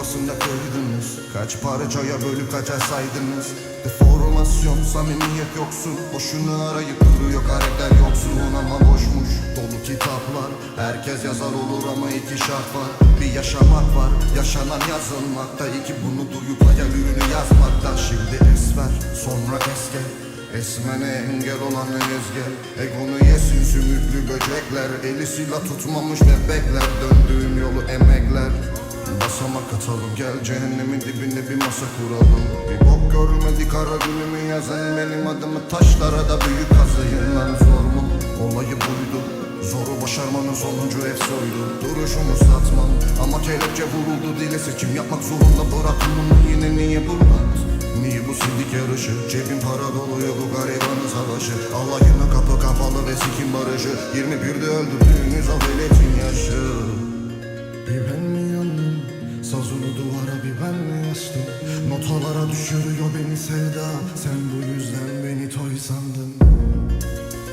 yuvasında kırdınız. Kaç parçaya bölüp kaça saydınız? Deformasyon, samimiyet yoksun. Boşuna arayıp duruyor karakter yoksun. Ama boşmuş Dolu kitaplar, herkes yazar olur ama iki şart var. Bir yaşamak var, yaşanan yazılmakta. İki bunu duyup hayal ürünü yazmakta. Şimdi es ver, sonra es gel Esmene engel olan ezgel? Egonu yesin sümüklü böcekler. Eli silah tutmamış bebekler. Döndüğüm yolu Basamak atalım gel cehennemin dibinde bir masa kuralım. Bir bok görmedi kara günümü yazan benim adımı taşlara da büyük kazıyın lan zor mu? Olayı buydu. Zoru başarmanın sonucu hep soydu Duruşumu satmam. Ama kelepçe vuruldu. Dile seçim yapmak zorunda bıraktım bunu. Yine niye burada? Niye bu sidik yarışı? Cebim para doluyor bu garibanın savaşı. Alayına kapı kapalı ve sikim barışı. 21'de öldürdüğünüz o veletin yaşı. Bir duvara bir ben mi astım? Notalara düşürüyor beni sevda Sen bu yüzden beni toy sandın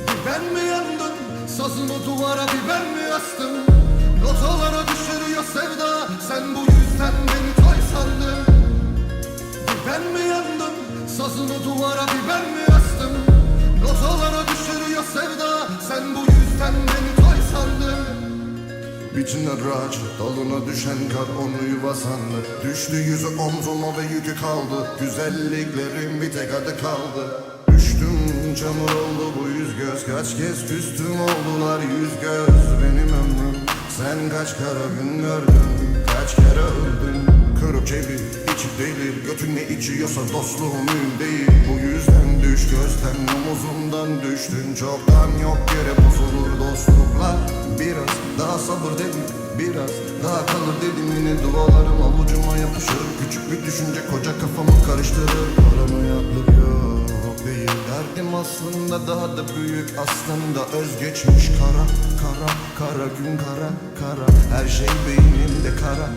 Bir ben mi yandım? Sazını duvara bir ben mi astım? Notalara düşürüyor sevda Sen bu yüzden beni toy sandın bir ben mi yandım? Sazını duvara Biçine raç, dalına düşen kar onu yuva sandı. Düştü yüzü omzuma ve yükü kaldı. Güzelliklerim bir tek adı kaldı. Düştüm çamur oldu bu yüz göz. Kaç kez küstüm oldular yüz göz. Benim ömrüm sen kaç kara gün gördün? Kaç kere öldün? Kırık çevir, içi delir. Götün ne içiyorsa dostluğum mühim değil. Bu yüzden düş gözden omuzumdan düştün. Çoktan yok yere bozulur dostluklar. Biraz daha sabır dedim Biraz daha kalır dedim. Yine dualarım avucuma yapışır. Küçük bir düşünce koca kafamı karıştırır. Paranoyaklık yok değil. Derdim aslında daha da büyük aslında Özgeçmiş. Kara kara kara gün kara kara. Her şey beynimde kara.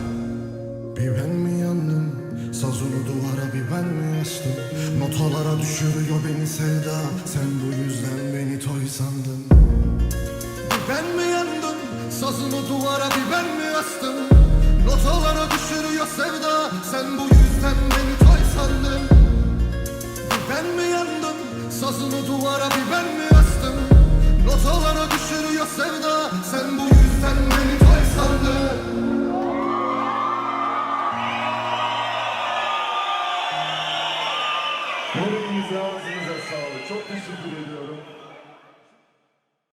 Bir ben mi yandım? Sazını duvara bir ben mi astım? Notalara düşürüyor beni sevda. Sen bu yüzden beni toy sandın. Bir ben mi Sazını duvara bir ben mi astım? Notalara düşürüyor sevda Sen bu yüzden beni toy sandın Bir ben mi yandım? Sazını duvara bir ben mi astım? Notalara düşürüyor sevda Sen bu yüzden beni toy sandın Moralinize ağzınıza sağlık. Çok teşekkür ediyorum.